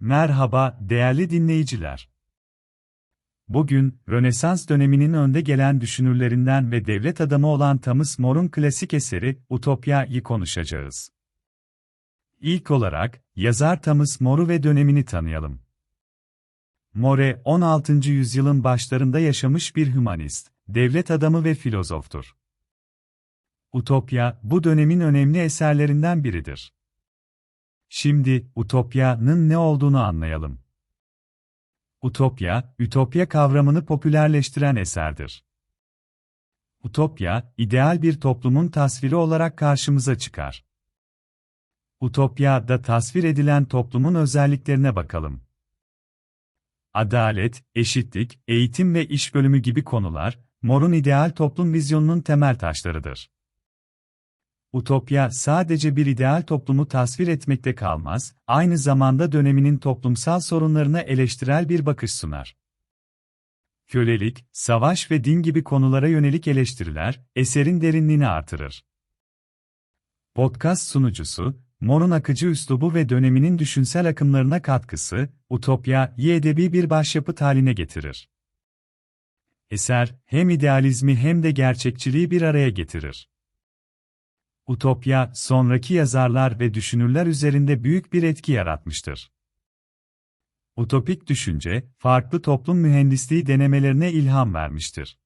Merhaba değerli dinleyiciler. Bugün, Rönesans döneminin önde gelen düşünürlerinden ve devlet adamı olan Thomas More'un klasik eseri Utopya'yı konuşacağız. İlk olarak, yazar Thomas More'u ve dönemini tanıyalım. More, 16. yüzyılın başlarında yaşamış bir hümanist, devlet adamı ve filozoftur. Utopya, bu dönemin önemli eserlerinden biridir. Şimdi, Utopya'nın ne olduğunu anlayalım. Utopya, ütopya kavramını popülerleştiren eserdir. Utopya, ideal bir toplumun tasviri olarak karşımıza çıkar. Utopya'da tasvir edilen toplumun özelliklerine bakalım. Adalet, eşitlik, eğitim ve iş bölümü gibi konular, More'un ideal toplum vizyonunun temel taşlarıdır. Utopya sadece bir ideal toplumu tasvir etmekte kalmaz, aynı zamanda döneminin toplumsal sorunlarına eleştirel bir bakış sunar. Kölelik, savaş ve din gibi konulara yönelik eleştiriler, eserin derinliğini artırır. Podcast sunucusu, More'un akıcı üslubu ve döneminin düşünsel akımlarına katkısı, Utopya'yı edebi bir başyapıt haline getirir. Eser, hem idealizmi hem de gerçekçiliği bir araya getirir. Utopya, sonraki yazarlar ve düşünürler üzerinde büyük bir etki yaratmıştır. Utopik düşünce, farklı toplum mühendisliği denemelerine ilham vermiştir.